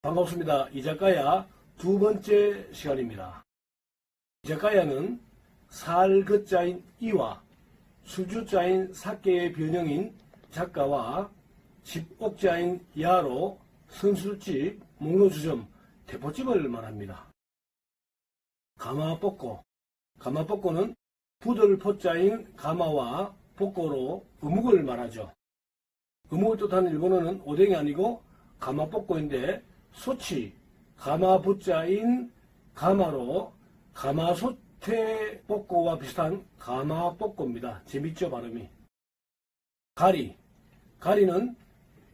반갑습니다. 이자카야 두 번째 시간입니다. 이자카야는 살것자인 이와 술주자인 사케의 변형인 작가와 집옥자인 야로 선술집, 목로주점, 대포집을 말합니다. 가마볶고 가마볶고는 부들포자인 가마와 복고로 어묵을 말하죠. 어묵을 뜻하는 일본어는 오뎅이 아니고 가마볶고인데 소치, 가마부자인 가마로 볶고와 비슷한 가마 볶고입니다. 재밌죠 발음이. 가리, 가리는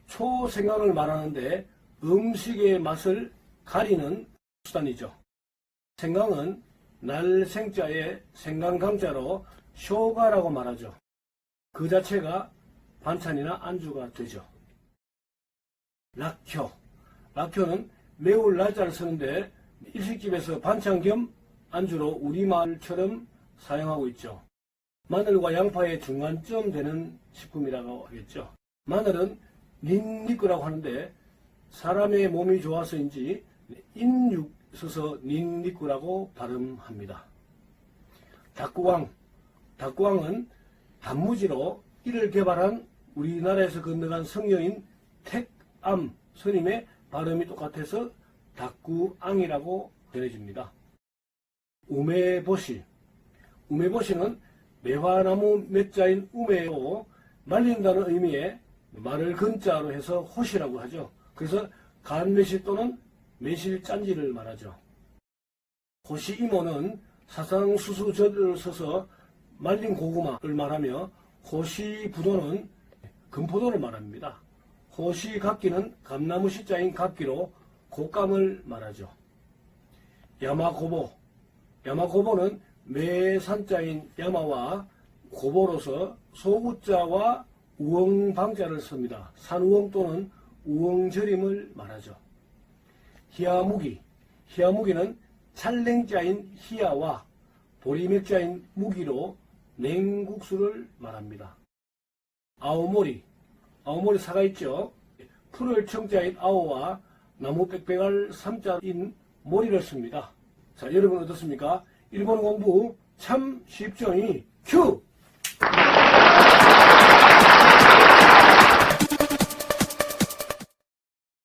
초생강을 말하는데 음식의 맛을 가리는 수단이죠. 생강은 날생자에 생강강자로 쇼가라고 말하죠. 그 자체가 반찬이나 안주가 되죠. 락효. 락효는 매울 날짜를 쓰는데 일식집에서 반찬 겸 안주로 우리말처럼 사용하고 있죠. 마늘과 양파의 중간점 되는 식품이라고 하겠죠. 마늘은 닌니크라고 하는데 사람의 몸이 좋아서인지 인육 써서 닌니크라고 발음합니다. 닭구왕. 닭구왕은 단무지로 이를 개발한 우리나라에서 건너간 성녀인 택암 스님의 발음이 똑같아서 닭구앙이라고 전해집니다. 우메보시. 우메보시는 매화나무 몇 자인 우메로 말린다는 의미의 말을 근자로 해서 호시라고 하죠. 그래서 간매실 또는 매실 짠지를 말하죠. 호시 이모는 사상 수수절을 써서 말린 고구마를 말하며 호시 부도는 금포도를 말합니다. 호시 각기는 감나무 시자인 각기로 곶감을 말하죠. 야마고보 야마고보는 매산자인 야마와 고보로서 소구자와 우엉방자를 씁니다. 산우엉 또는 우엉절임을 말하죠. 히야무기 히야무기는 찰냉자인 히야와 보리맥자인 무기로 냉국수를 말합니다. 아오모리 아오모리 사가 있죠. 풀을 청자인 아오와 나무 빽빽할 삼자인 모리를 씁니다. 자 여러분 어떻습니까? 일본 공부 참 쉽죠? 이 큐!